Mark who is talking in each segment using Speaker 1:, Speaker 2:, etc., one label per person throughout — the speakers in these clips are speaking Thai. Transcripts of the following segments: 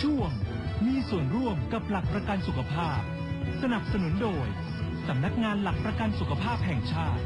Speaker 1: ช่วง มีส่วนร่วมกับหลักประกันสุขภาพ สนับสนุนโดย สำนักงานหลักประกันสุขภาพแห่งชาติ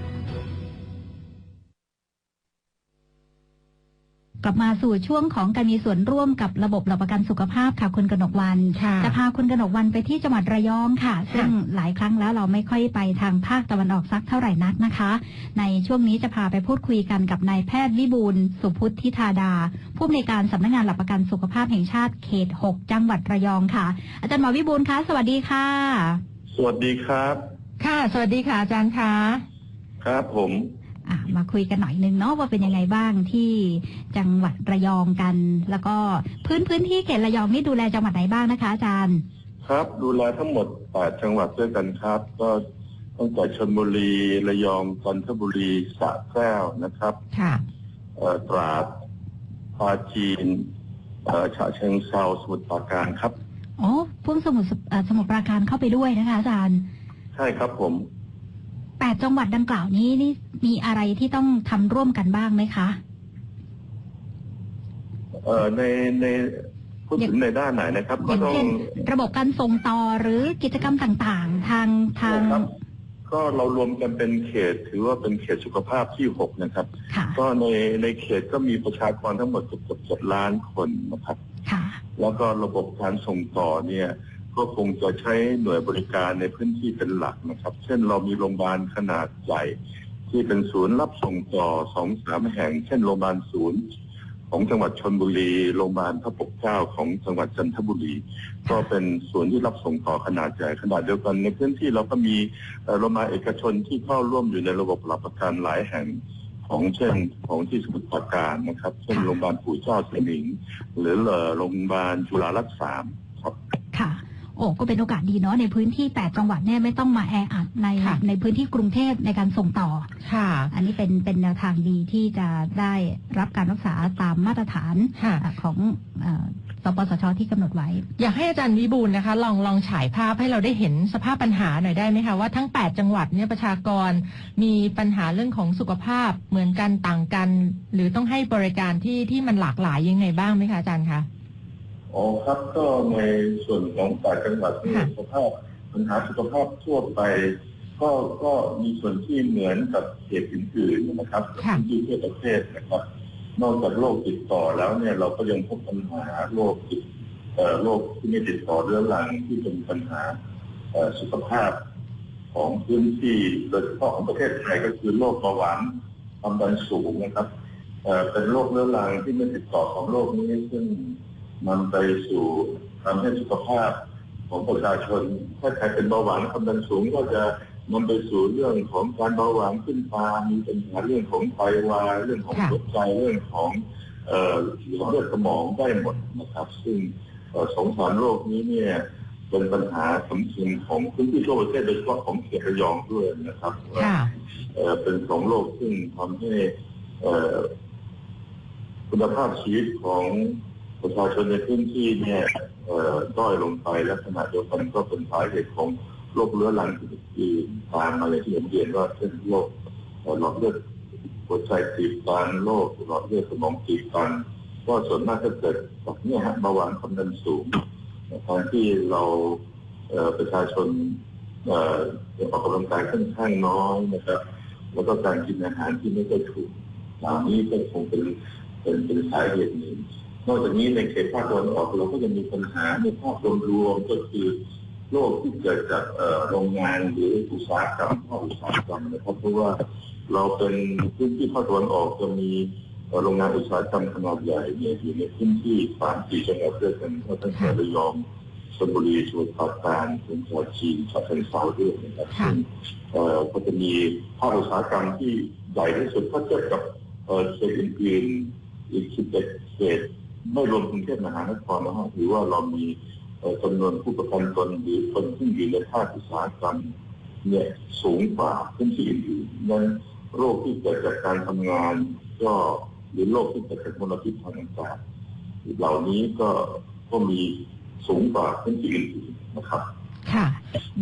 Speaker 2: กลับมาสู่ช่วงของการมีส่วนร่วมกับระบบหลักประกันสุขภาพค่ะคุณกนกวัน
Speaker 3: ค่ะ
Speaker 2: จะพาคุณกนกวันไปที่จังหวัดระยองค่ะ ซึ่งหลายครั้งแล้วเราไม่ค่อยไปทางภาคตะวันออกสักเท่าไหร่นักนะคะ ในช่วงนี้จะพาไปพูดคุยกันกับนายแพทย์วิบูลย์สุพุทธิธาดา ผู้อำนวยการสำนักงานหลักประกันสุขภาพแห่งชาติเขต 6 จังหวัดระยองค่ะ อาจารย์หมอวิบูลย์คะสวัสดีค่ะ
Speaker 4: สวัสดีครับ
Speaker 3: ค่ะ สวัสดีค่ะอาจารย์คะ
Speaker 4: ครับผม
Speaker 2: อะ มาคุยกันหน่อยนึงเนาะว่าเป็นยังไงบ้างที่จังหวัดระยองกัน แล้วก็พื้นพื้นที่เขตระยองนี่ดูแลจังหวัดไหนบ้างนะคะอาจารย์
Speaker 4: ครับดูแลทั้งหมด8จังหวัดด้วยกันครับ ก็ตั้งแต่ชลบุรีระยองจันทบุรีสระแก้วนะครับ
Speaker 3: ค่ะ
Speaker 4: เอ่อตราดปราจีนเอ่อฉะเชิงเซาสมุทรปราการครับ
Speaker 2: อ๋อพ่วงสมุทรสเอ่อสมุทรปราการเข้าไปด้วยนะคะอาจารย์
Speaker 4: ใช่ครับผม
Speaker 2: แปดจังหวัดดังกล่าวนี้นี่มีอะไรที่ต้องทำร่วมกันบ้างไหมคะ
Speaker 4: เอ่อในในพูดถึงในด้านไหนนะครับ
Speaker 2: อ
Speaker 4: ก็
Speaker 2: ย่าง
Speaker 4: ต้อง
Speaker 2: เช่น ระบบการส่งต่อหรือกิจกรรมต่างๆ ทางทาง
Speaker 4: ครับ ก็เรารวมกันเป็นเขตถือว่าเป็นเขตสุขภาพที่หกนะครับ
Speaker 2: ค่ะ
Speaker 4: ก็ในในเขตก็มีประชากรทั้งหมดเกือบเกือบเจ็ดล้านคนนะครับ
Speaker 2: ค่ะ
Speaker 4: แล้วก็ระบบการส่งต่อเนี่ย ก็คงจะใช้หน่วยบริการในพื้นที่เป็นหลักนะครับ เช่นเรามีโรงพยาบาลขนาดใหญ่ที่เป็นศูนย์รับส่งต่อสองสามแห่ง เช่นโรงพยาบาลศูนย์ของจังหวัดชนบุรี โรงพยาบาลพระปกเกล้าของจังหวัดจันทบุรี ก็เป็นศูนย์ที่รับส่งต่อขนาดใหญ่ขนาดเดียวกัน ในพื้นที่เราก็มีโรงพยาบาลเอกชนที่เข้าร่วมอยู่ในระบบหลักประกันหลายแห่งของเช่นของที่สมุทรปราการนะครับ เช่นโรงพยาบาลปู่เจ้าเสมิงหรือโรงพยาบาลจุฬารักษาครับ
Speaker 2: โอ้ก็เป็นโอกาสดีเนาะในพื้นที่ 8 จังหวัดเนี่ยไม่ต้องมาแออัดใน
Speaker 3: ค่ะ
Speaker 2: ในพื้นที่กรุงเทพในการส่งต่อ
Speaker 3: ค่ะ
Speaker 2: อันนี้เป็นเป็นแนวทางดีที่จะได้รับการรักษาตามมาตรฐาน
Speaker 3: ค่ะ
Speaker 2: อะของเอ่อสปสชที่กำหนดไว้
Speaker 3: อยากให้อาจารย์วิบูลย์นะคะ ลองลองฉายภาพให้เราได้เห็นสภาพปัญหาหน่อยได้ไหมคะว่าทั้ง 8 จังหวัดเนี่ยประชากรมีปัญหาเรื่องของสุขภาพเหมือนกันต่างกัน หรือต้องให้บริการที่ที่มันหลากหลายยังไงบ้างไหมคะอาจารย์คะ
Speaker 4: อ๋อครับก็ในส่วนของต่างจังหวัดที่
Speaker 3: ค่ะ
Speaker 4: สุขภาพปัญหาสุขภาพทั่วไป ก็ก็มีส่วนที่เหมือนกับเขตอื่นๆนะครับ
Speaker 3: ค่ะ
Speaker 4: ที่ทั่วประเทศนะครับ นอกจากโรคติดต่อแล้วเนี่ยเราก็ยังพบปัญหาโรคติดเอ่อโรคที่ไม่ติดต่อเรื้อรังที่เป็นปัญหาเอ่อสุขภาพของพื้นที่โดยเฉพาะของประเทศไทยก็คือโรคเบาหวานความดันสูงนะครับ เอ่อเป็นโรคเรื้อรังที่ไม่ติดต่อของโรคนี้ซึ่ง มันไปสู่ทำให้สุขภาพของประชาชน ถ้าใครเป็นเบาหวานความดันสูงก็จะนำไปสู่เรื่องของการเบาหวานขึ้นตามีปัญหาเรื่องของไตวายเรื่องของ
Speaker 3: ค่ะ
Speaker 4: หัวใจเรื่องของเอ่อหลอดเลือดสมองได้หมดนะครับ ซึ่งเอ่อสองสารโรคนี้เนี่ยเป็นปัญหาสำคัญของพื้นที่ทั่วประเทศโดยเฉพาะของเขตระยองด้วยนะครับ
Speaker 3: ค่ะ
Speaker 4: เอ่อเป็นสองโรคซึ่งทำให้เอ่อคุณภาพชีวิตของ ประชาชนในพื้นที่เนี่ยด้อยลงไปและขณะเดียวกันก็เป็นสาเหตุของโรคเรื้อรังอื่นตามมาเลยที่ผมเรียนว่าเช่นโรคหลอดเลือดหัวใจตีบตันโรคหลอดเลือดสมองตีบตันก็ส่วนมากจะเกิดจากเนี่ยฮะเบาหวานความดันสูงตอนที่เราเประชาชนเออออกกำลังกายค่อนข้างน้อยนะครับ แล้วก็การกินอาหารที่ไม่ค่อยถูกเหล่านี้ก็คงเป็นเป็นเป็นสาเหตุหนึ่ง นอกจากนี้ในเขตภาคตะวันออกเราก็จะมีปัญหาในภาพรวมๆก็คือโรคที่เกิดจากโรงงานหรืออุตสาหกรรมภาคอุตสาหกรรมนะครับเพราะว่าเราเป็นพื้นที่ภาคตะวันออกจะมีโรงงานอุตสาหกรรมขนาดใหญ่เนี่ยอยู่ในพื้นที่สามสี่จังหวัดด้วยกันก็ตั้งแต่ระยองชลบุรีสมุทรปราการถึงหัวจีนฉะเชิงเทราด้วยนะครับซึ่งก็จะมีภาคอุตสาหกรรมที่ใหญ่ที่สุดถ้าเทียบกับเออเขตอื่นๆอีกสิบเอ็ดเขต ไม่รวมกรุงเทพมหานครนะฮะถือว่าเรามีจำนวนผู้ประกันตนหรือคนที่อยู่ในภาคอุตสาหกรรมเนี่ยสูงกว่าพื้นที่อื่นๆนั้นโรคที่เกิดจากการทำงาน ก็หรือโรคที่เกิดจากมลพิษทางอากาศเหล่านี้ก็ก็มีสูงกว่าพื้นที่อื่นๆนะครับ
Speaker 3: ค่ะ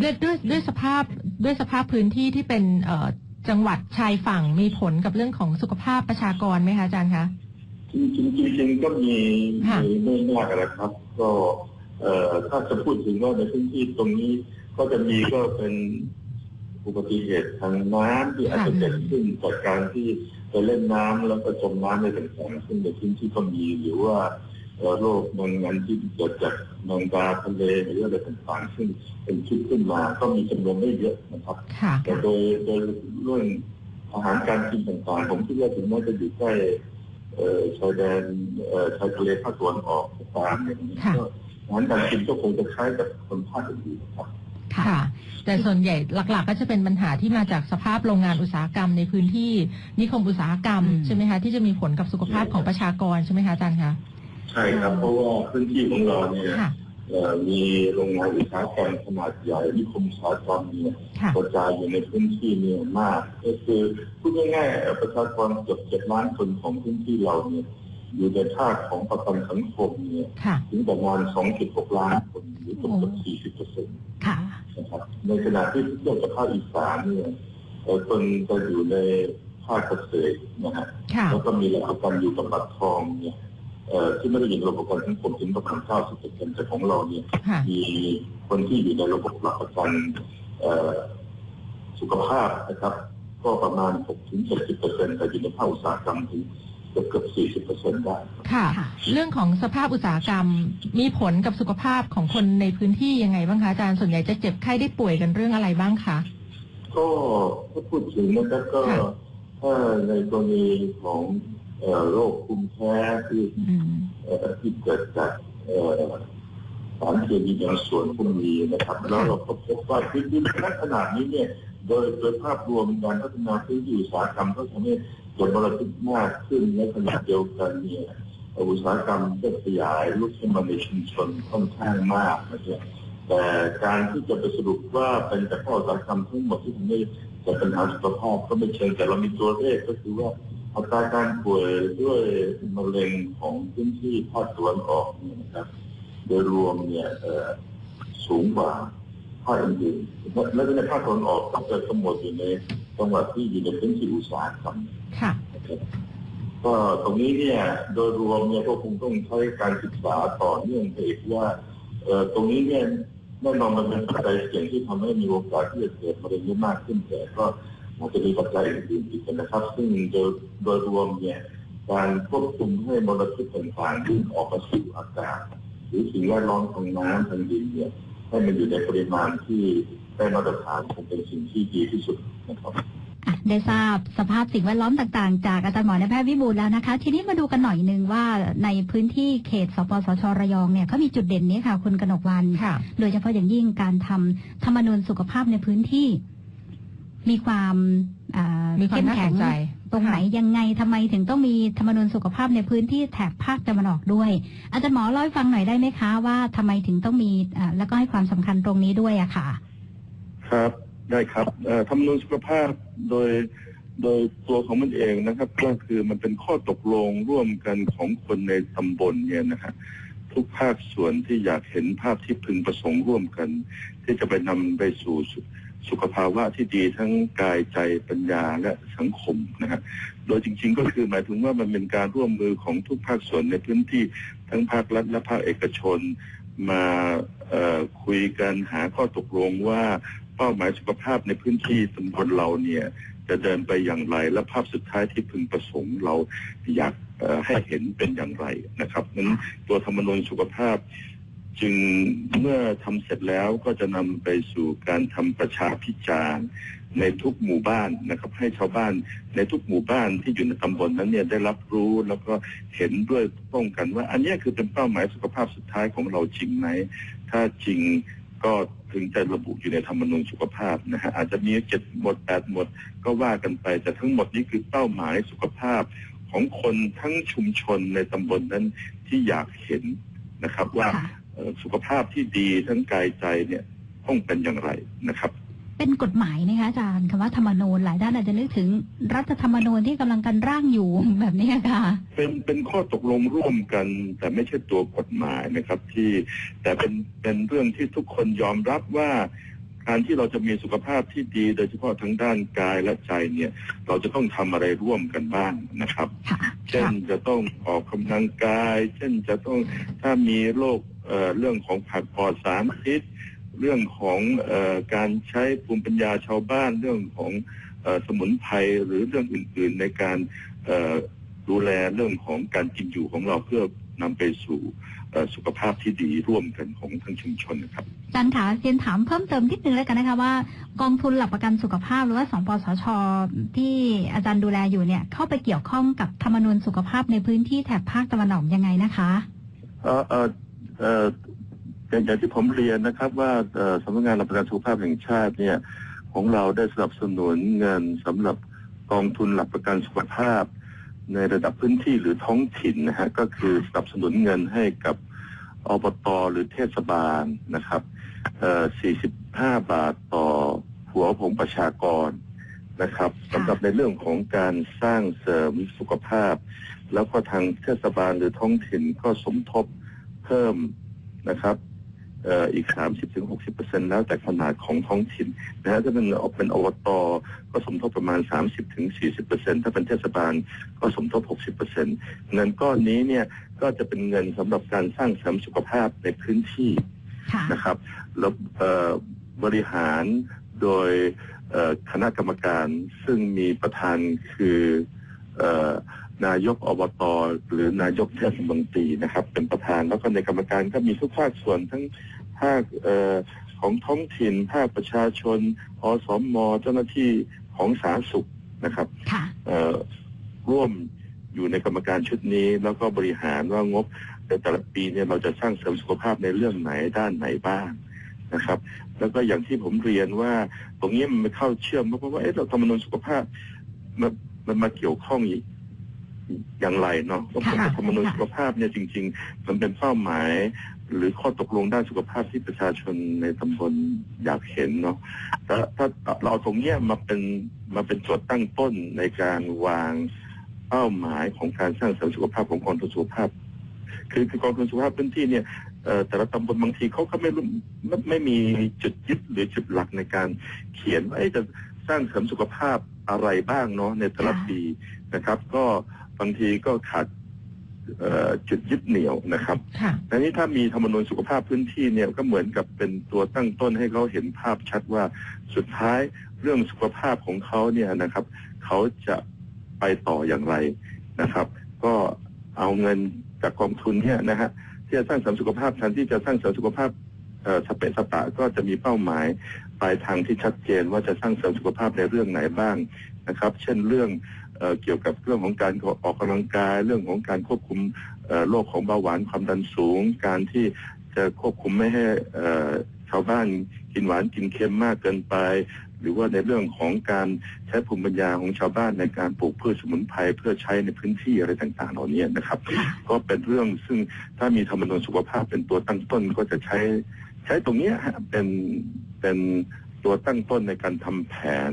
Speaker 3: ด้วยด้วยด้วยสภาพด้วยสภาพพื้นที่ที่เป็นเอ่อจังหวัดชายฝั่งมีผลกับเรื่องของสุขภาพประชากรไหมคะอาจารย์คะ
Speaker 4: จริงๆจริงๆก็มี
Speaker 3: ค่ะ
Speaker 4: ในในยากนะครับ ก็เอ่อถ้าจะพูดถึงว่าในพื้นที่ตรงนี้ก็จะมีก็เป็นอุบัติเหตุทางน้ำที่อาจจะเกิดขึ้นจากการที่ไปเล่นน้ำแล้วก็จมน้ำในต่างๆซึ่งในพื้นที่ก็มีหรือว่าเอ่อโรคบางงานที่เกิดจากแมงดาทะเลหรืออะไรต่างๆซึ่งเป็นชุดขึ้นมาก็มีจำนวนไม่เยอะนะครับ
Speaker 3: ค่ะ
Speaker 4: แต่โดยโดยเรื่องอาหารการกินต่างๆ ผมคิดว่าถึงแม้จะอยู่ใกล้เอ่อ ชายแดนเอ่อชายทะเลภาคตะวันออกก็ตามเนี่ย
Speaker 3: ค่ะ
Speaker 4: ก็อาหารการกินก็คงจะคล้ายกับคนภาคอื่นๆนะครับ
Speaker 3: ค่ะ แต่ส่วนใหญ่หลักๆ ก็จะเป็นปัญหาที่มาจากสภาพโรงงานอุตสาหกรรมในพื้นที่นิคมอุตสาหกรรม
Speaker 2: อืม
Speaker 3: ใช่ไหมคะที่จะมีผลกับสุขภาพของประชากรใช่ไหมคะอาจารย์คะ
Speaker 4: ใช่ครับเพราะว่าพื้นที่ของเราเนี่ย
Speaker 3: ค่ะ
Speaker 4: เอ่อ มีโรงงานอุตสาหกรรมขนาดใหญ่นิคมอุตสาหกรรมเนี่ย
Speaker 3: ค่ะ
Speaker 4: กระจายอยู่ในพื้นที่เนี่ยมาก ก็คือพูดง่ายๆเอ่อประชากรเกือบเจ็ดล้านคนของพื้นที่เราเนี่ยอยู่ในภาคของประกันสังคมเนี่ย
Speaker 3: ค่ะ
Speaker 4: ถึงประมาณ 2.6 ล้านคนหรือเกือบ40เปอร์เซ็นต์
Speaker 2: ค่ะ
Speaker 4: นะครับในขณะที่เทียบกับภาคอีสานเนี่ยเอ่อคนจะอยู่ในภาคเกษตรนะฮะ
Speaker 3: ค่ะ
Speaker 4: แล้วก็มีหลักประกันอยู่กับบัตรทองเนี่ยเอ่อ ที่ไม่ได้อยู่ในระบบประกันสังคมถึงประมาณ90เปอร์เซ็นต์แต่ของเราเนี่ย
Speaker 3: ค่ะ
Speaker 4: มีคนที่อยู่ในระบบหลักประกันเอ่อสุขภาพนะครับ ก็ประมาณ6-70เปอร์เซ็นต์แต่อยู่ในภาคอุตสาหกรรมถึงเกือบเกือบ40เปอร์เซ็นต์ได้
Speaker 3: ค่ะ
Speaker 2: ค่ะ
Speaker 3: เรื่องของสภาพอุตสาหกรรมมีผลกับสุขภาพของคนในพื้นที่ยังไงบ้างคะอาจารย์ส่วนใหญ่จะเจ็บไข้ได้ป่วยกันเรื่องอะไรบ้างคะ
Speaker 4: ก็ถ้าพูดถึงนะครับก็
Speaker 3: ค่ะ
Speaker 4: ถ้าในกรณีของเอ่อ โรคภูมิแพ้ที่
Speaker 3: อืม
Speaker 4: เอ่อที่เกิดจากเอ่อสารเคมีบางส่วนพวกนี้นะครับ แล้วเราก็พบว่าพื้นที่ณขนาดนี้เนี่ยโดยโดยภาพรวมการพัฒนาพื้นที่อุตสาหกรรมก็ทำให้เกิดมลพิษมากขึ้นในขณะเดียวกันเนี่ยอุตสาหกรรมก็ขยายลุกขึ้นมาในชุมชนค่อนข้างมากนะครับแต่การที่จะไปสรุปว่าเป็นจากภาคอุตสาหกรรมทั้งหมดที่ทำให้เกิดปัญหาสุขภาพก็ไม่เชิงแต่เรามีตัวเลขก็คือว่า อัตราการป่วยด้วยมะเร็งของพื้นที่ภาคตะวันออกเนี่ยนะครับ โดยรวมเนี่ยเอ่อสูงกว่าภาคอื่นๆและในภาคตะวันออกก็จะกำหนดอยู่ในจังหวัดที่อยู่ในพื้นที่อุตสาหกรรม
Speaker 3: ค่ะ
Speaker 4: นะครับก็ตรงนี้เนี่ยโดยรวมเนี่ยก็คงต้องใช้การศึกษาต่อเนื่องไปอีกว่าเอ่อตรงนี้เนี่ยแน่นอนมันเป็นปัจจัยเสี่ยงที่ทำให้มีโอกาสที่จะเกิดมะเร็งได้มากขึ้นแต่ก็ อาจจะมีปัจจัยอื่นๆอีกนะครับ ซึ่งโดยโดยรวมเนี่ยการควบคุมให้มลพิษต่างๆที่ออกมาสู่อากาศหรือสิ่งแวดล้อมทางน้ำทางดินเนี่ยให้มันอยู่ในปริมาณที่ได้มาตรฐานคงเป็นสิ่งที่ดีที่สุดนะครับ
Speaker 2: อะได้ทราบสภาพสิ่งแวดล้อมต่างๆ จากอาจารย์หมอในายแพทย์วิบูลย์แล้วนะคะ ทีนี้มาดูกันหน่อยหนึงว่าในพื้นที่เขตสปสชระยองเนี่ยเขามีจุดเด่นนี้ค่ะ คุณกนกวัน
Speaker 3: ค่ะ
Speaker 2: โดยเฉพาะอย่างยิ่งการทำธรรมนูญสุขภาพในพื้นที่ มีความอ่า
Speaker 3: มีความ
Speaker 2: เข้
Speaker 3: น่าส
Speaker 2: แข็
Speaker 3: น
Speaker 2: ง
Speaker 3: ใจ
Speaker 2: ตรงไหนยังไงทำไมถึงต้องมีธรรมนูญสุขภาพในพื้นที่แถบภาคตะวันออกด้วย อาจารย์หมอเล่าให้ฟังหน่อยได้ไหมคะว่าทำไมถึงต้องมีอ่าแล้วก็ให้ความสำคัญตรงนี้ด้วยอะค่ะ
Speaker 4: ครับได้ครับเอ่อธรรมนูญสุขภาพโดยโดยตัวของมันเองนะครับ ก็คือมันเป็นข้อตกลงร่วมกันของคนในตำบลเนี่ยนะฮะทุกภาคส่วนที่อยากเห็นภาพที่พึงประสงค์ร่วมกัน ที่จะไปนำไปสู่ สุขภาวะที่ดีทั้งกายใจปัญญาและสังคมนะฮะโดยจริง ๆ ก็คือหมายถึงว่ามันเป็นการร่วมมือของทุกภาคส่วนในพื้นที่ทั้งภาครัฐและภาคเอกชน มาคุยกันหาข้อตกลงว่าเป้าหมายสุขภาพในพื้นที่ตำบลเราเนี่ยจะเดินไปอย่างไร และภาพสุดท้ายที่พึงประสงค์เราอยากให้เห็นเป็นอย่างไรนะครับนั้นตัวธรรมนูญสุขภาพ จึงเมื่อทำเสร็จแล้วก็จะนำไปสู่การทำประชาพิจารณ์ในทุกหมู่บ้านนะครับ ให้ชาวบ้านในทุกหมู่บ้านที่อยู่ในตำบลนั้นเนี่ยได้รับรู้แล้วก็เห็นด้วยตรงกันว่าอันนี้คือเป็นเป้าหมายสุขภาพสุดท้ายของเราจริงไหม ถ้าจริงก็ถึงจะระบุอยู่ในธรรมนูญสุขภาพนะฮะอาจจะมีเจ็ดหมดแปดหมดก็ว่ากันไป แต่ทั้งหมดนี้คือเป้าหมายสุขภาพของคนทั้งชุมชนในตำบลนั้นที่อยากเห็นนะครับว่า สุขภาพที่ดีทั้งกายใจเนี่ยต้องเป็นอย่างไรนะครับ
Speaker 2: เป็นกฎหมายนะคะอาจารย์คำว่าธรรมนูญหลายด้านอาจจะนึกถึง รัฐธรรมนูญที่กำลังกันร่างอยู่แบบนี้ค่ะ
Speaker 4: เป็นเป็นข้อตกลงร่วมกัน แต่ไม่ใช่ตัวกฎหมายนะครับ ที่แต่เป็นเป็นเรื่องที่ทุกคนยอมรับว่าการที่เราจะมีสุขภาพที่ดีโดยเฉพาะทั้งด้านกายและใจเนี่ย เราจะต้องทำอะไรร่วมกันบ้างนะครับ
Speaker 2: ค่ะ
Speaker 4: เช่นจะต้องออกกำลังกาย เช่นจะต้องถ้ามีโรค เอ่อเรื่องของผักปลอดสารพิษเรื่องของเออการใช้ภูมิปัญญาชาวบ้านเรื่องของเออสมุนไพรหรือเรื่องอื่น ๆ ในการเอ่อดูแลเรื่องของการกินอยู่ของเราเพื่อนำไปสู่เอ่อสุขภาพที่ดีร่วมกันของทั้งชุมชนนะครับ
Speaker 2: อาจารย์คะเรียนถามเพิ่มเติมนิดนึงแล้วกันนะคะว่ากองทุนหลักประกันสุขภาพหรือว่าสปสช ที่อาจารย์ดูแลอยู่เนี่ยเข้าไปเกี่ยวข้องกับธรรมนูญสุขภาพในพื้นที่แถบภาคตะวันออกยังไงนะคะ
Speaker 4: เอย่างที่ผมเรียนนะครับว่าสำนักงานหลักประกันสุขภาพแห่งชาติเนี่ยของเราได้สนับสนุนเงินสำหรับกองทุนหลักประกันสุขภาพ ในระดับพื้นที่หรือท้องถิ่นนะฮะก็คือสนับสนุนเงินให้กับอบตหรือเทศบาลนะครับ 45 บาทต่อหัวผมประชากรนะครับสำหรับในเรื่องของการสร้างเสริมสุขภาพ แล้วก็ทางเทศบาลหรือท้องถิ่นก็สมทบ เพิ่มนะครับเอ่ออีก 30-60%แล้วแต่ขนาดของท้องถิ่นนะฮะถ้าเป็นเป็นอบตก็สมทบประมาณ 30-40%ถ้าเป็นเทศบาลก็สมทบ 60%เงินก้อนนี้เนี่ยก็จะเป็นเงินสำหรับการสร้างเสริมสุขภาพในพื้นที่
Speaker 2: ค่ะ
Speaker 4: นะครับแล้วเอ่อบริหารโดยเอ่อคณะกรรมการซึ่งมีประธานคือเอ่อ นายกอบตหรือนายกเทศมนตรีนะครับ เป็นประธานแล้วก็ในกรรมการก็มีทุกภาคส่วนทั้งภาคเอ่อของท้องถิ่นภาคประชาชนอสมเจ้าหน้าที่ของสาธารณสุขนะครับ
Speaker 2: ค่ะ
Speaker 4: เอ่อร่วมอยู่ในกรรมการชุดนี้ แล้วก็บริหารว่างบในแต่ละปีเนี่ยเราจะสร้างเสริมสุขภาพในเรื่องไหนด้านไหนบ้างนะครับ แล้วก็อย่างที่ผมเรียนว่าตรงนี้มันไม่เข้าเชื่อมเพราะว่าเอ๊ะเราธรรมนูญสุขภาพมันมันมาเกี่ยวข้อง อีกอย่างไรเนาะเพราะ
Speaker 2: ค่ะ
Speaker 4: ธรรมนูญสุขภาพเนี่ยจริง ๆ มันเป็นเป้าหมาย หรือข้อตกลงด้านสุขภาพที่ประชาชนในตำบลอยากเห็นเนาะถ้าถ้าเราเอาตรงเนี้ยมาเป็นมาเป็นโจทย์ตั้งต้นในการวางเป้าหมายของการสร้างเสริมสุขภาพของกองทุนสุขภาพ คือคือกองทุนสุขภาพพื้นที่เนี่ยเอ่อแต่ละตำบลบางทีเขาก็ไม่รู้ไม่ไม่มีจุดยึดหรือจุดหลักในการเขียนว่าเอ๊ะจะสร้างเสริมสุขภาพอะไรบ้างเนาะในแต่ละ
Speaker 2: ค่ะ
Speaker 4: ปีนะครับ ก็ บางทีก็ขาดเอ่อจุดยึดเหนี่ยวนะครับ
Speaker 3: ค่ะ
Speaker 4: ทีนี้ถ้ามีธรรมนูญสุขภาพพื้นที่เนี่ยก็เหมือนกับเป็นตัวตั้งต้นให้เขาเห็นภาพชัดว่าสุดท้ายเรื่องสุขภาพของเขาเนี่ยนะครับเขาจะไปต่ออย่างไรนะครับ ก็เอาเงินจากกองทุนเนี่ยนะฮะที่จะสร้างเสริมสุขภาพแทนที่จะสร้างเสริมสุขภาพเอ่อสเปะสปะก็จะมีเป้าหมายปลายทางที่ชัดเจนว่าจะสร้างเสริมสุขภาพในเรื่องไหนบ้างนะครับ เช่นเรื่อง เเกี่ยวกับเรื่องของการออกกำลังกาย เรื่องของการควบคุมโรคของเบาหวานความดันสูง การที่จะควบคุมไม่ให้ชาวบ้านกินหวานกินเค็มมากเกินไป หรือว่าในเรื่องของการใช้ภูมิปัญญาของชาวบ้านในการปลูกพืชสมุนไพรเพื่อใช้ในพื้นที่อะไรต่างๆ เหล่านี้นะครับ ก็เป็นเรื่องซึ่งถ้ามีธรรมนูญสุขภาพเป็นตัวตั้งต้นก็จะใช้ใช้ตรงนี้เป็นเป็นตัวตั้งต้นในการทำแผน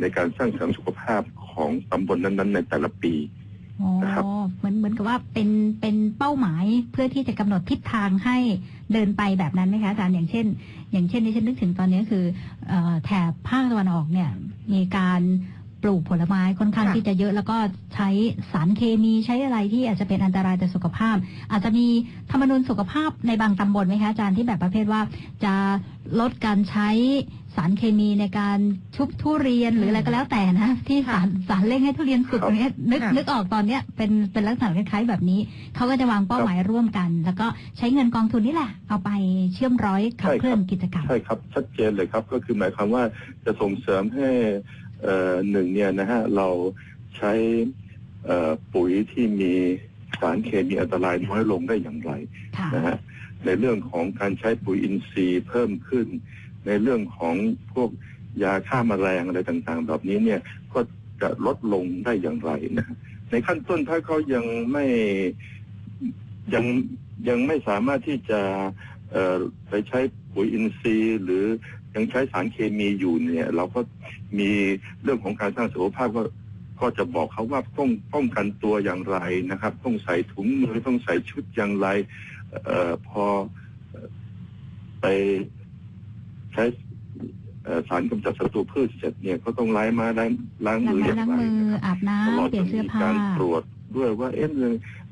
Speaker 4: ในการสร้างเสริมสุขภาพ ของตำบลนั้นๆ ในแต่ละปี
Speaker 2: อ๋อ
Speaker 4: นะครับ
Speaker 2: เหมือนเหมือนกับว่าเป็นเป็นเป้าหมายเพื่อที่จะกำหนดทิศทางให้เดินไปแบบนั้นไหมคะอาจารย์อย่างเช่น อย่างเช่นที่ฉันนึกถึงตอนนี้คือเออแถบภาคตะวันออกเนี่ย มีการปลูกผลไม้ค่อนข้าง
Speaker 3: ค่ะ
Speaker 2: ที่จะเยอะแล้วก็ใช้สารเคมีใช้อะไรที่อาจจะเป็นอันตรายต่อสุขภาพ อาจจะมีธรรมนูญสุขภาพในบางตำบลไหมคะอาจารย์ที่แบบประเภทว่าจะลดการใช้ สารเคมีในการชุบทุเรียนหรืออะไรก็แล้วแต่นะ ที่สารสารเร่งให้ทุเรียนสุก
Speaker 4: ครับ
Speaker 2: ตรงเนี้ยนึก
Speaker 3: ค่ะ
Speaker 2: นึกออกตอนเนี้ยเป็นเป็นลักษณะคล้ายๆแบบนี้ เขาก็จะวางเป้าหมายร่วมกัน แล้วก็ใช้เงินกองทุนนี่แหละ เอาไปเชื่อมร้อยขับ
Speaker 4: ใช่ครับ
Speaker 2: เคลื่อนกิจกรรม
Speaker 4: ใช่ครับชัดเจนเลยครับ ก็คือหมายความว่าจะส่งเสริมให้เอ่อหนึ่งเนี่ยนะฮะเราใช้เอ่อปุ๋ยที่มีสารเคมีอันตรายน้อยลงได้อย่างไร
Speaker 2: ค่ะ
Speaker 4: นะฮะในเรื่องของการใช้ปุ๋ยอินทรีย์เพิ่มขึ้น ในเรื่องของพวกยาฆ่าแมลงอะไรต่างๆ แบบนี้เนี่ยก็จะลดลงได้อย่างไรนะในขั้นต้นถ้าเขายังไม่ยังยังไม่สามารถที่จะไปใช้ปุ๋ยอินทรีย์ หรือยังใช้สารเคมีอยู่เนี่ย เราก็มีเรื่องของการสร้างสุขภาพก็ก็จะบอกเขาว่าต้องป้องกันตัวอย่างไรนะครับ ต้องใส่ถุงมือต้องใส่ชุดอย่างไรออพอไป ใช้เอ่อสารกำจัดศัตรูพืชเสร็จเนี่ยก็ต้องล้างมาล้างล้าง
Speaker 2: ล้าง
Speaker 4: มือ
Speaker 2: ไม้
Speaker 4: อย่าง
Speaker 2: ล้าง
Speaker 4: ไร
Speaker 2: มือ
Speaker 4: นะครับ
Speaker 2: อาบน้
Speaker 4: ตลอดำ
Speaker 2: เปลี่ยนเสื้อ
Speaker 4: มี
Speaker 2: ผ้า
Speaker 4: การตรวจด้วยว่าเอ๊ะ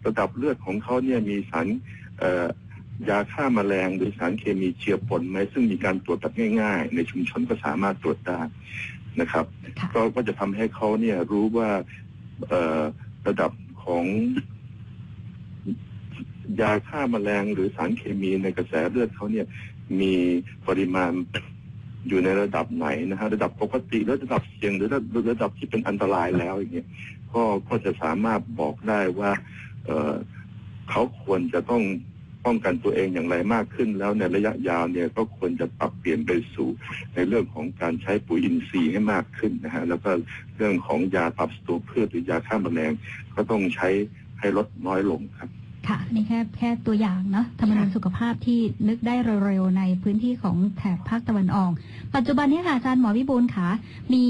Speaker 4: ระดับเลือดของเขาเนี่ยมีสารเอ่อยาฆ่าแมลงหรือสารเคมีเจือปนไหมซึ่งมีการตรวจแบบง่าย ๆ ในชุมชนก็สามารถตรวจได้นะครับ
Speaker 2: ค่ะ
Speaker 4: ก็ก็จะทำให้เขาเนี่ยรู้ว่าเอ่อระดับของยาฆ่าแมลงหรือสารเคมีในกระแสเลือดเขาเนี่ย มีปริมาณอยู่ในระดับไหนนะฮะระดับปกติระดับเสี่ยงหรือระรือระดับที่เป็นอันตรายแล้วอย่างเงี้ยก็ก็จะสามารถบอกได้ว่าเออเขาควรจะต้องป้องกันตัวเองอย่างไรมากขึ้น แล้วในระยะยาวเนี่ยก็ควรจะปรับเปลี่ยนไปสู่ในเรื่องของการใช้ปุ๋ยอินทรีย์ให้มากขึ้นนะฮะแล้วก็เรื่องของยาปรับศัตรูพืชหรือยาฆ่าแมลงก็ต้องใช้ให้ลดน้อยลงครับ
Speaker 2: ค่ะ นี่แค่แค่ตัวอย่างเนาะธรรมนูญสุขภาพที่นึกได้เร็วๆในพื้นที่ของแถบภาคตะวันออก ปัจจุบันนี้ค่ะอาจารย์หมอวิบูลย์ค่ะ มี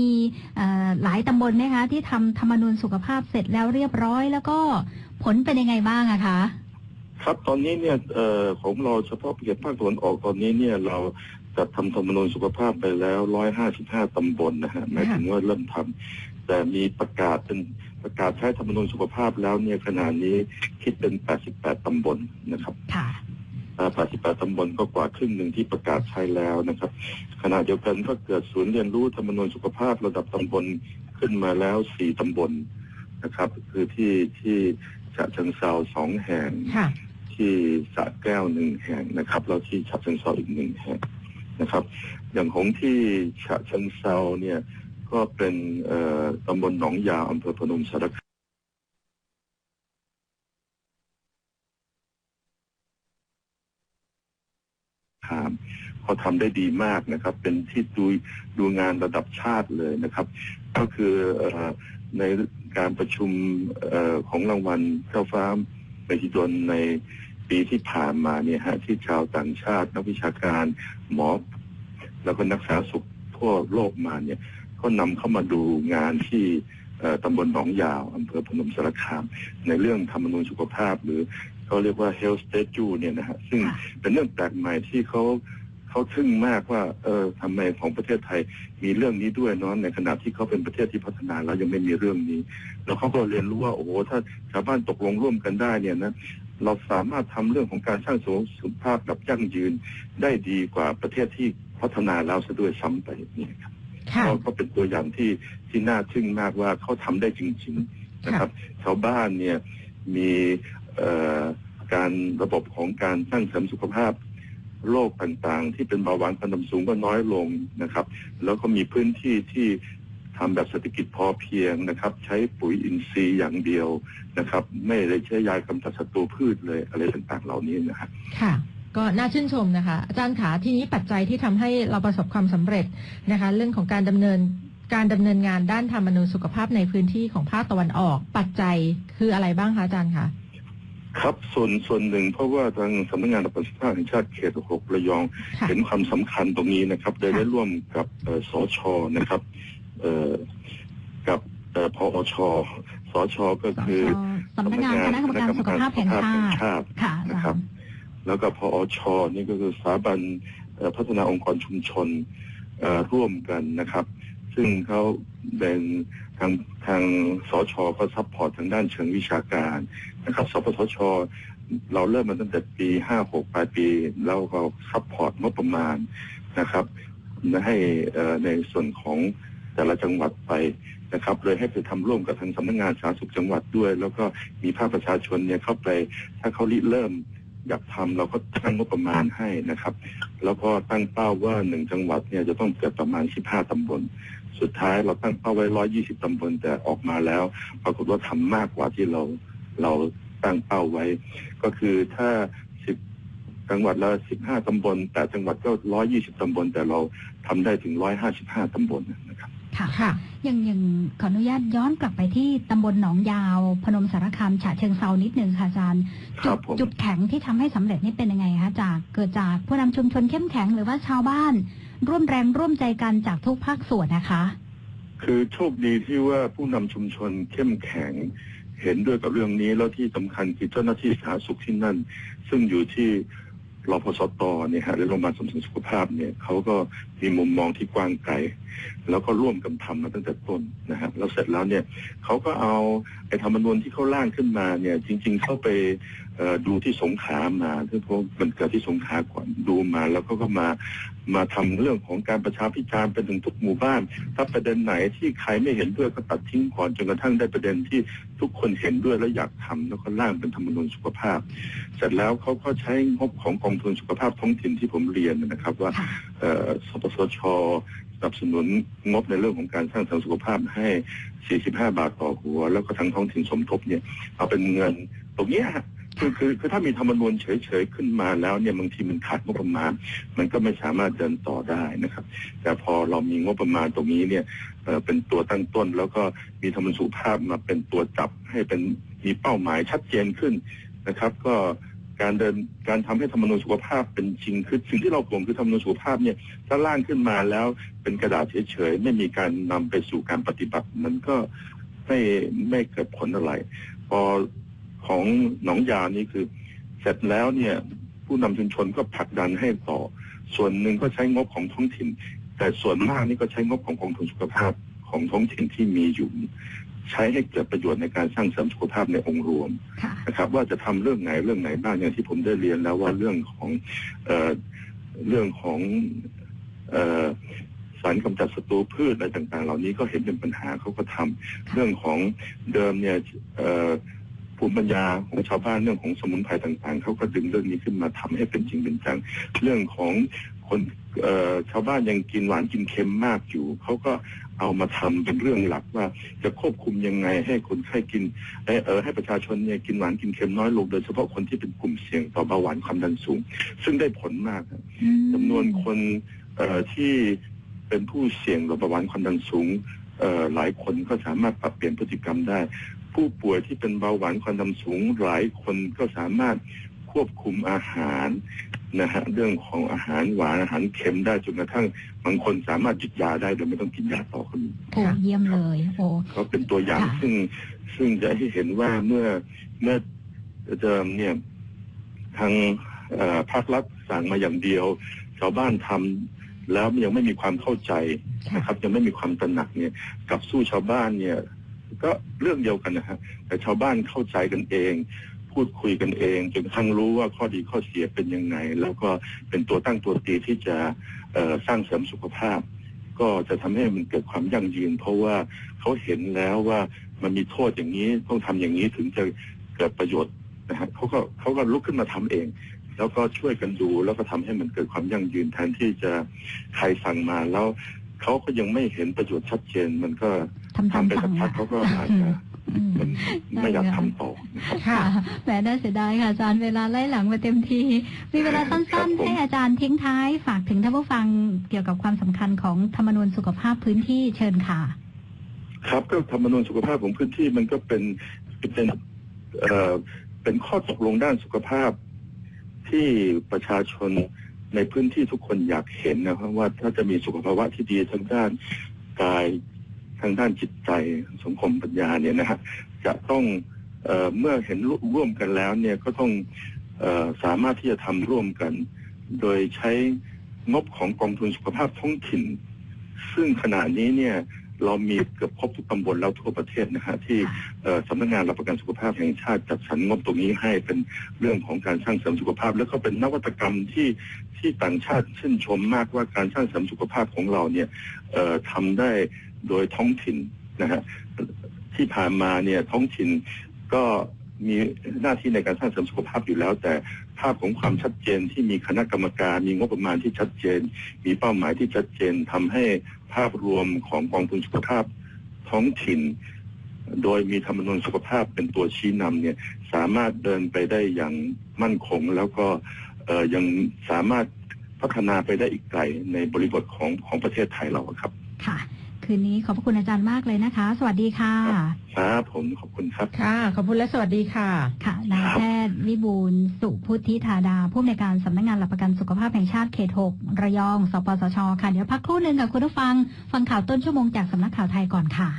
Speaker 2: เอ่อหลายตำบลไหมคะที่ทำธรรมนูญสุขภาพเสร็จแล้วเรียบร้อย แล้วก็ผลเป็นยังไงบ้างอะคะ
Speaker 4: ครับตอนนี้เนี่ยเอ่อของเราเฉพาะเขตภาคตะวันออกตอนนี้เนี่ยเราจัดทำธรรมนูญสุขภาพไปแล้วร้อยห้าสิบห้าตำบลนะฮะหมายถึงว่าเริ่มทำแต่มีประกาศเป็น ประกาศใช้ธรรมนูญสุขภาพแล้วเนี่ยขณะนี้คิดเป็นแปดสิบแปดตำบลนะครับ
Speaker 2: ค่ะ
Speaker 4: แปดสิบแปดตำบลก็กว่าครึ่งหนึ่งที่ประกาศใช้แล้วนะครับ ขณะเดียวกันก็เกิดศูนย์เรียนรู้ธรรมนูญสุขภาพระดับตำบลขึ้นมาแล้วสี่ตำบลนะครับ คือที่ที่ฉะเชิงเซาสองแห่ง
Speaker 3: ค่ะ
Speaker 4: ที่สระแก้วหนึ่งแห่งนะครับ แล้วที่ฉะเชิงเซาอีกหนึ่งแห่งนะครับ อย่างของที่ฉะเชิงเซาเนี่ย ก็เป็นตำบลหนองยาอำเภอพนมสารคามเขาทำได้ดีมากนะครับ เป็นที่ดูดูงานระดับชาติเลยนะครับ ก็คือในการประชุมของรางวัลเจ้าฟ้าในฮิดนในปีที่ผ่านมาเนี่ยฮะที่ชาวต่างชาติ นักวิชาการหมอ แล้วก็นักสาธารณสุขทั่วโลกมาเนี่ย ก็นำเข้ามาดูงานที่เอ่อตำบลหนองยาวอำเภอพนมสารคาม ในเรื่องธรรมนูญสุขภาพ หรือเขาเรียกว่า health statute เนี่ยนะฮะซึ่ง
Speaker 2: ค่ะ
Speaker 4: เป็นเรื่องแปลกใหม่ที่เขาเขาทึ่งมากว่าเออทำไมของประเทศไทยมีเรื่องนี้ด้วยเนาะในขณะที่เขาเป็นประเทศที่พัฒนาแล้วยังไม่มีเรื่องนี้ แล้วเขาก็เรียนรู้ว่าโอ้โหถ้าชาวบ้านตกลงร่วมกันได้เนี่ยนะเราสามารถทำเรื่องของการสร้างสุขภาพแบบยั่งยืนได้ดีกว่าประเทศที่พัฒนาแล้วซะด้วยซ้ำไปเนี่ยครับ
Speaker 3: ค่ะ
Speaker 4: ก็ก็เป็นตัวอย่างที่ที่น่าทึ่งมากว่าเขาทำได้จริง ๆนะครับชาวบ้านเนี่ยมีเอ่อการระบบของการสร้างเสริมสุขภาพโรคต่างๆ ที่เป็นเบาหวานความดันสูงก็น้อยลงนะครับ แล้วก็มีพื้นที่ที่ทำแบบเศรษฐกิจพอเพียงนะครับ ใช้ปุ๋ยอินทรีย์อย่างเดียวนะครับ ไม่ได้ใช้ยากำจัดศัตรูพืชเลยอะไรต่างๆ เหล่านี้นะครับ
Speaker 3: ค่ะ ก็น่าชื่นชมนะคะ อาจารย์ขาทีนี้ปัจจัยที่ทำให้เราประสบความสำเร็จนะคะ เรื่องของการดำเนินการดำเนินงานด้านธรรมนูญสุขภาพในพื้นที่ของภาคตะวันออก ปัจจัยคืออะไรบ้างคะอาจารย์คะ
Speaker 4: ครับส่วนส่วนหนึ่งเพราะว่าทางสำนักงานประสิทธิภาพแห่งชาติเขตหกระยอง
Speaker 3: ค่ะ
Speaker 4: เห็นความสำคัญตรงนี้นะครับได้
Speaker 3: ค่ะ
Speaker 4: ได้ร่วมกับเอ่อสชนะครับเอ่อกับเอ่อพอชสชก็คือ
Speaker 2: สำนักงานคณะกรรมการสุขภาพแห่งชาติ
Speaker 4: ชาติ
Speaker 2: ค่ะอา
Speaker 4: นะ
Speaker 2: จา
Speaker 4: ครับ
Speaker 2: รย์
Speaker 4: แล้วก็พอชนี่ก็คือสถาบันพัฒนาองค์กรชุมชนร่วมกันนะครับ ซึ่งเขาเป็นทางทางสชก็ซัพพอร์ตทางด้านเชิงวิชาการนะครับสปสชเราเริ่มมาตั้งแต่ปี56ปลายปี แล้วก็ซัพพอร์ตงบประมาณนะครับให้ในส่วนของแต่ละจังหวัดไปนะครับเลยให้ไปทำร่วมกับทางสำนักงานสาธารณสุขจังหวัดด้วย แล้วก็มีภาคประชาชนเนี่ยเข้าไปถ้าเขาริเริ่ม อยากทำเราก็ตั้งงบประมาณให้นะครับ แล้วก็ตั้งเป้าว่าหนึ่งจังหวัดเนี่ยจะต้องเกิดประมาณ 15ตำบล สุดท้ายเราตั้งเป้าไว้ 120ตำบลแต่ออกมาแล้ว ปรากฏว่าทำมากกว่าที่เราเราตั้งเป้าไว้ ก็คือถ้า 10 จังหวัดละ 15ตำบล แต่จังหวัดก็ 120ตำบล แต่เราทำได้ถึง 155ตำบลนะครับ
Speaker 2: ค่ะ
Speaker 3: ค่ะ
Speaker 2: ยังยังขออนุญาตย้อนกลับไปที่ตำบลหนองยาว พนมสารคามฉะเชิงเซานิดนึงค่ะอาจารย์
Speaker 4: ค
Speaker 2: จุ
Speaker 4: รั
Speaker 2: ด
Speaker 4: บผม
Speaker 2: จุดแข็งที่ทำให้สำเร็จนี่เป็นยังไงคะจากเกิดจากผู้นำชุมชนเข้มแข็งหรือว่าชาวบ้าน ร่วมแรงร่วมใจกันจากทุกภาคส่วนนะคะ
Speaker 4: คือโชคดีที่ว่าผู้นำชุมชนเข้มแข็งเห็นด้วยกับเรื่องนี้แล้วที่สำคัญคือเจ้าหน้าที่สาธารณสุขที่นั่น ซึ่งอยู่ที่รพสตเนี่ยฮะหรือโรงพยาบาลสมเสริมสุขภาพเนี่ยเขาก็ มีมุมมองที่กว้างไกลแล้วก็ร่วมกันทำมาตั้งแต่ต้นนะฮะแล้วเสร็จแล้วเนี่ยเขาก็เอาไอ้ธรรมนูญที่เขาร่างขึ้นมาเนี่ย จริง ๆ เข้าไปดูที่สงขามาซึ่งเขามันเกิดที่สงขาก่อนดูมาแล้วก็ก็มามาทำเรื่องของการประชาพิจารณ์ไปถึงทุกหมู่บ้าน ถ้าประเด็นไหนที่ใครไม่เห็นด้วยก็ตัดทิ้งก่อนจนกระทั่งได้ประเด็นที่ทุกคนเห็นด้วยและอยากทำแล้วก็ร่างเป็นธรรมนูญสุขภาพ เสร็จแล้วเขาก็ใช้งบของกองทุนสุขภาพท้องถิ่นที่ผมเรียนนะครับว่าสปสชสนับสนุนงบในเรื่องของการสร้างเสริมสุขภาพให้ 45 บาทต่อหัว แล้วก็ทางท้องถิ่นสมทบเนี่ย เอาเป็นเงินตรงเนี้ยคือคือคือถ้ามีธรรมนูญเฉยๆขึ้นมาแล้วเนี่ยบางทีมันขาดงบประมาณ มันก็ไม่สามารถเดินต่อได้นะครับ แต่พอเรามีงบประมาณตรงนี้เนี่ยเอ่อเป็นตัวตั้งต้น แล้วก็มีธรรมนูญสุขภาพมาเป็นตัวจับให้เป็นมีเป้าหมายชัดเจนขึ้นนะครับ ก็ การเดินการทำให้ธรรมนูญสุขภาพเป็นจริงคือสิ่งที่เราห่วงคือธรรมนูญสุขภาพเนี่ยถ้าร่างขึ้นมาแล้วเป็นกระดาษเฉยๆไม่มีการนำไปสู่การปฏิบัติมันก็ไม่ไม่เกิดผลอะไร พอของหนองยานี่คือ เสร็จแล้วเนี่ยผู้นำชุมชนก็ผลักดันให้ต่อ ส่วนหนึ่งก็ใช้งบของท้องถิ่น แต่ส่วนมากนี่ก็ใช้งบของกองทุนสุขภาพของท้องถิ่นที่มีอยู่ ใช้ให้เกิดประโยชน์ในการสร้างเสริมสุขภาพในองค์รวม
Speaker 2: ค่ะ
Speaker 4: นะครับว่าจะทำเรื่องไหนเรื่องไหนบ้างอย่างที่ผมได้เรียนแล้วว่าเรื่องของเอ่อเรื่องของเอ่อสารกำจัดศัตรูพืชอะไรต่าง ๆ เหล่านี้ก็เห็นเป็นปัญหาเขาก็ทำเรื่องของเดิมเนี่ยเอ่อภูมิปัญญาของชาวบ้านเรื่องของสมุนไพรต่าง ๆเขาก็ดึงเรื่องนี้ขึ้นมาทำให้เป็นจริงเป็นจัง เรื่องของ คนเอ่อชาวบ้านยังกินหวานกินเค็มมากอยู่เขาก็เอามาทำเป็นเรื่องหลักว่าจะควบคุมยังไงให้คนไข้กินเอ่อเออให้ประชาชนเนี่ยกินหวานกินเค็มน้อยลงโดยเฉพาะคนที่เป็นกลุ่มเสี่ยงต่อเบาหวานความดันสูง ซึ่งได้ผลมากครับ
Speaker 2: อืม
Speaker 4: จำนวนคนเอ่อที่เป็นผู้เสี่ยงต่อเบาหวานความดันสูงเอ่อหลายคนก็สามารถปรับเปลี่ยนพฤติกรรมได้ ผู้ป่วยที่เป็นเบาหวานความดันสูงหลายคนก็สามารถควบคุมอาหาร นะฮะเรื่องของอาหารหวานอาหารเค็มได้จนกระทั่งบางคนสามารถหยุดยาได้โดยไม่ต้องกินยาต่อคน
Speaker 2: โอ้เยี่ยมเลยโอ้
Speaker 4: เขาเป็นตัวอย่าง
Speaker 2: ค่ะ
Speaker 4: ซึ่งซึ่งจะให้เห็นว่าเมื่อเมื่อเดิมเนี่ยทางเอ่อภาครัฐสั่งมาอย่างเดียว ชาวบ้านทำแล้วยังไม่มีความเข้าใจนะครับ ยังไม่มีความตระหนักเนี่ยกลับสู้ชาวบ้านเนี่ย ก็เรื่องเดียวกันนะฮะแต่ชาวบ้านเข้าใจกันเอง พูดคุยกันเองจนกระทั่งรู้ว่าข้อดีข้อเสียเป็นยังไง แล้วก็เป็นตัวตั้งตัวตีที่จะเอ่อสร้างเสริมสุขภาพ ก็จะทำให้มันเกิดความยั่งยืน เพราะว่าเขาเห็นแล้วว่ามันมีโทษอย่างนี้ต้องทำอย่างนี้ถึงจะเกิดประโยชน์นะฮะเขาก็เขาก็ลุกขึ้นมาทำเอง แล้วก็ช่วยกันดูแล้วก็ทำให้มันเกิดความยั่งยืนแทนที่จะใครสั่งมาแล้วเขาก็ยังไม่เห็นประโยชน์ชัดเจนมันก็
Speaker 2: ทำตาม
Speaker 4: ทำไป
Speaker 2: สั่
Speaker 4: สั
Speaker 2: ง
Speaker 4: กพัก
Speaker 2: อะ
Speaker 4: เขาก็อาจจะ
Speaker 2: อืม
Speaker 4: มัน ไม่อยากทำต่อนะครับ
Speaker 2: ค่ะแหมน่าเสียดายค่ะอาจารย์เวลาไล่หลังมาเต็มที มีเวลา
Speaker 4: ครั
Speaker 2: สั้น
Speaker 4: บ
Speaker 2: ๆ
Speaker 4: ผม
Speaker 2: ให้อาจารย์ทิ้งท้ายฝากถึงท่านผู้ฟังเกี่ยวกับความสำคัญของธรรมนูญสุขภาพพื้นที่เชิญค่ะ
Speaker 4: ครับก็ธรรมนูญสุขภาพของพื้นที่มันก็เป็นเป็นเอ่อเป็นข้อตกลงด้านสุขภาพที่ประชาชนในพื้นที่ทุกคนอยากเห็นนะครับว่าถ้าจะมีสุขภาวะที่ดีทั้งด้านกาย ทางด้านจิตใจสังคมปัญญาเนี่ยนะฮะจะต้องเออเมื่อเห็นร่วมกันแล้วเนี่ยก็ต้องออสามารถที่จะทำร่วมกัน โดยใช้งบของกองทุนสุขภาพท้องถิ่น ซึ่งขณะนี้เนี่ยเรามีเกือบครบทุกตำบลแล้วทั่วประเทศนะฮะที่สำนักงานหลักประกันสุขภาพแห่งชาติจัดสรรงบตรงนี้ให้เป็นเรื่องของการสร้างเสริมสุขภาพ แล้วก็เป็นนวัตกรรมที่ที่ต่างชาติชื่นชมมากว่าการสร้างเสริมสุขภาพของเราเนี่ยทำได้ โดยท้องถิ่นนะฮะที่ผ่านมาเนี่ยท้องถิ่นก็มีหน้าที่ในการสร้างเสริมสุขภาพอยู่แล้ว แต่ภาพของความชัดเจนที่มีคณะกรรมการ มีงบประมาณที่ชัดเจน มีเป้าหมายที่ชัดเจนทำให้ภาพรวมของกองทุนสุขภาพท้องถิ่น โดยมีธรรมนูญสุขภาพเป็นตัวชี้นำเนี่ยสามารถเดินไปได้อย่างมั่นคง แล้วก็ยังสามารถพัฒนาไปได้อีกไกลในบริบทของของประเทศไทยเราครับ
Speaker 2: ค่ะ คืนนี้ขอบพระคุณอาจารย์มากเลยนะคะ สวัสดีค่ะ
Speaker 4: ครับผมขอบคุณครับ
Speaker 3: ค่ะ ขอบคุณและสวัสดีค่ะ
Speaker 2: ค่ะนายแพทย์วิบูลย์สุพุทธิธาดา ผู้อำนวยการสำนักงานหลักประกันสุขภาพแห่งชาติเขต6ระยอง สปสช ค่ะ เดี๋ยวพักครู่หนึ่งค่ะคุณผู้ฟัง ฟังข่าวต้นชั่วโมงจากสำนักข่าวไทยก่อนค่ะ